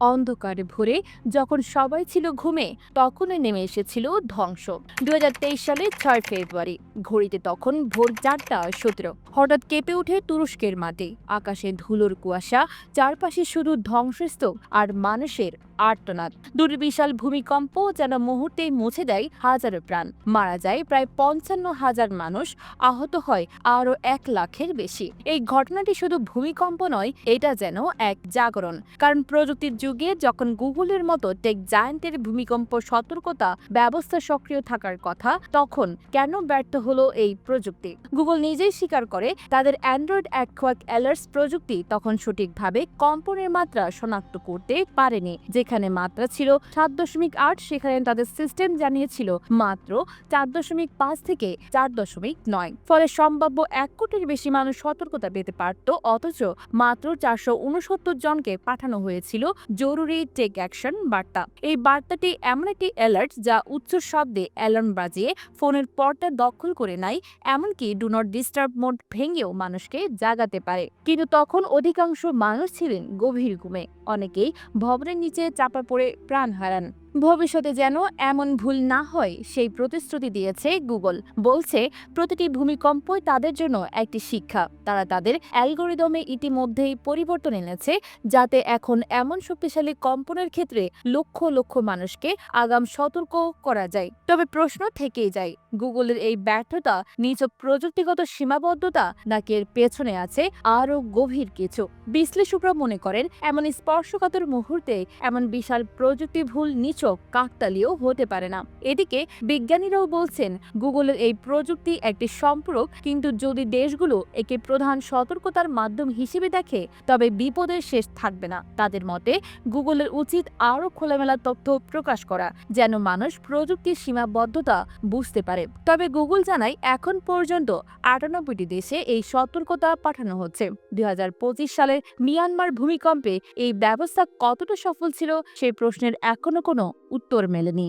অন্ধকারে ভরে যখন সবাই ছিল ঘুমে, তখনই নেমে এসেছিল ধ্বংস। দুহাজার তেইশ সালে ছয় ফেব্রুয়ারি, ঘড়িতে তখন ভোর চারটা সতেরো। হঠাৎ কেঁপে ওঠে তুরস্কের মাটি। আকাশে ধুলোর কুয়াশা, চারপাশে শুধু ধ্বংসস্তূপ আর মানুষের আর্তনাদ। দুর্বিশাল ভূমিকম্প যেন মুহূর্তেই মুছে দেয় হাজারো প্রাণ। মারা যায় প্রায় পঞ্চান্ন হাজার মানুষ, আহত হয় আরও এক লাখের বেশি। এই ঘটনাটি শুধু ভূমিকম্প নয়, এটা যেন এক জাগরণ। কারণ প্রযুক্তির যুগে যখন গুগলের মতো টেক জায়ান্টের ভূমিকম্প, সতর্কতা, ব্যবস্থা সক্রিয় থাকার কথা, তখন কেন ব্যর্থ হলো এই প্রযুক্তি? গুগল নিজেই স্বীকার করে, তাদের অ্যান্ড্রয়েড অ্যাকোয়াক অ্যালার্টস প্রযুক্তি তখন সঠিকভাবে কম্পনের মাত্রা শনাক্ত করতে পারেনি, যেখানে মাত্রা ছিল সাত দশমিক আট, সেখানে তাদের সিস্টেম জানিয়েছিল মাত্র চার দশমিক পাঁচ থেকে চার দশমিক নয়। ফলে সম্ভাব্য এক কোটির বেশি মানুষ সতর্কতা পেতে পারত, অথচ মাত্র চারশো উনসত্তর জনকে পাঠানো হয়েছিল জরুরি টেক অ্যাকশন বার্তা। এই বার্তাটি এমন একটি অ্যালার্ট যা উচ্চ শব্দে অ্যালার্ম বাজিয়ে ফোনের পর্দা দখল করে নেয়, এমনকি ডু নট ডিস্টার্ব মোড ভেঙেও মানুষকে জাগাতে পারে। কিন্তু তখন অধিকাংশ মানুষ ছিলেন গভীর ঘুমে। অনেকেই ভবনের নিচে চাপা পড়ে প্রাণ হারান। ভবিষ্যতে যেন এমন ভুল না হয়, সেই প্রতিশ্রুতি দিয়েছে গুগল। বলছে, প্রতিটি ভূমিকম্পই তাদের জন্য একটি শিক্ষা। তারা তাদের অ্যালগোরিদমে ইতিমধ্যেই পরিবর্তন এনেছে, যাতে এখন এমন শক্তিশালী কম্পনের ক্ষেত্রে লক্ষ লক্ষ মানুষকে আগাম সতর্ক করা যায়। তবে প্রশ্ন থেকেই যায়, গুগলের এই ব্যর্থতা, নিজ প্রযুক্তিগত সীমাবদ্ধতা নাকি এর পেছনে আছে আরও গভীর কিছু? বিশ্লেষকরা মনে করেন, এমন স্পর্শকাতর মুহূর্তে এমন বিশাল প্রযুক্তি ভুল নিচক কাকতালীয় হতে পারে না। এদিকে বিজ্ঞানীরাও বলছেন, গুগলের এই প্রযুক্তি একটি সম্পর্ক, কিন্তু যদি দেশগুলো একে প্রধান সতর্কতার মাধ্যম হিসেবে দেখে, তবে বিপদের শেষ থাকবে না। তাদের মতে, গুগলের উচিত আরও খোলামেলা তথ্য প্রকাশ করা, যেন মানুষ প্রযুক্তির সীমাবদ্ধতা বুঝতে পারে। তবে গুগল জানায়, এখন পর্যন্ত আটানব্বইটি দেশে এই সতর্কতা পাঠানো হচ্ছে। দুই হাজার পঁচিশ সালের মিয়ানমার ভূমিকম্পে এই ব্যবস্থা কতটা সফল ছিল সেই প্রশ্নের এখনও কোনো உட்புறம் உட்புறம்